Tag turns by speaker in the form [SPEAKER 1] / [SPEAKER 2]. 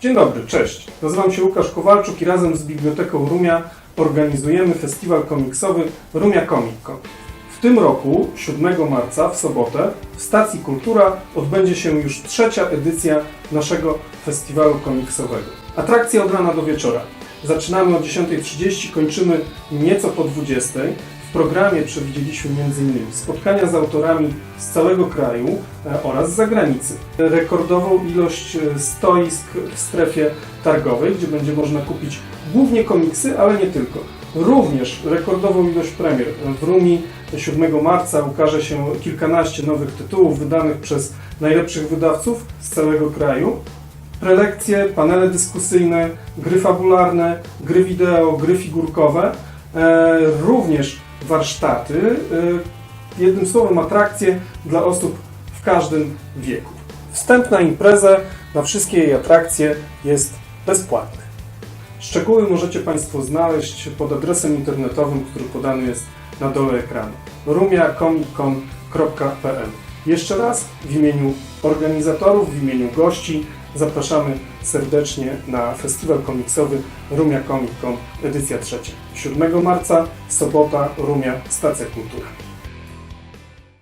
[SPEAKER 1] Dzień dobry, cześć. Nazywam się Łukasz Kowalczuk i razem z Biblioteką Rumia organizujemy festiwal komiksowy Rumia Comic Con. W tym roku, 7 marca, w sobotę, w Stacji Kultura odbędzie się już trzecia edycja naszego festiwalu komiksowego. Atrakcja od rana do wieczora. Zaczynamy o 10.30, kończymy nieco po 20.00. W programie przewidzieliśmy m.in. spotkania z autorami z całego kraju e, oraz z zagranicy. Rekordową ilość e, stoisk w strefie targowej, gdzie będzie można kupić głównie komiksy, ale nie tylko. Również rekordową ilość premier. W Rumi 7 marca ukaże się kilkanaście nowych tytułów wydanych przez najlepszych wydawców z całego kraju. Prelekcje, panele dyskusyjne, gry fabularne, gry wideo, gry figurkowe, e, również warsztaty, e, jednym słowem atrakcje dla osób w każdym wieku. Wstęp na imprezę, na wszystkie jej atrakcje jest bezpłatny. Szczegóły możecie Państwo znaleźć pod adresem internetowym, który podany jest na dole ekranu rumiacomiccon.pl Jeszcze raz w imieniu organizatorów, w imieniu gości zapraszamy serdecznie na festiwal komiksowy Rumia Comic Con edycja trzecia. 7 marca, sobota, Rumia, Stacja Kultury.